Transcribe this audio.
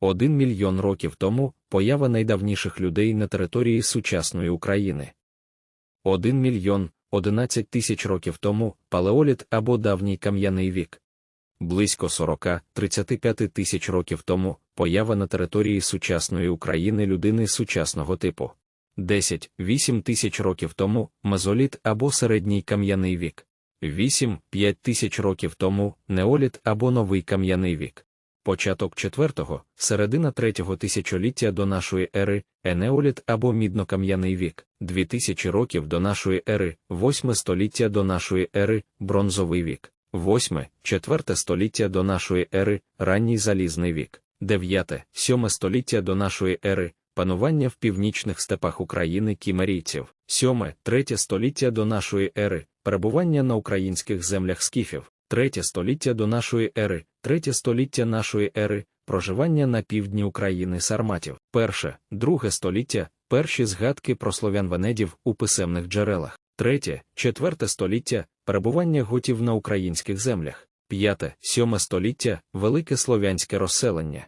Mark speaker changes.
Speaker 1: Один мільйон років тому поява найдавніших людей на території сучасної України. Один мільйон 11 тисяч років тому палеоліт або давній кам'яний вік. Близько 40-35 тисяч років тому поява на території сучасної України людини сучасного типу. 10-8 тисяч років тому мезоліт або середній кам'яний вік. 8-5 тисяч років тому неоліт або новий кам'яний вік. Початок четвертого, середина третього тисячоліття до нашої ери, енеоліт або міднокам'яний вік, 2000 років до нашої ери, восьме століття до нашої ери, бронзовий вік, восьме, четверте століття до нашої ери, ранній залізний вік, дев'яте, сьоме століття до нашої ери, панування в північних степах України кімерійців, сьоме, третє століття до нашої ери, перебування на українських землях скіфів, третє століття до нашої ери, третє століття нашої ери, проживання на півдні України сарматів, перше, друге століття, перші згадки про слов'ян венедів у писемних джерелах, третє, четверте століття, перебування готів на українських землях, п'яте, сьоме століття, велике слов'янське розселення,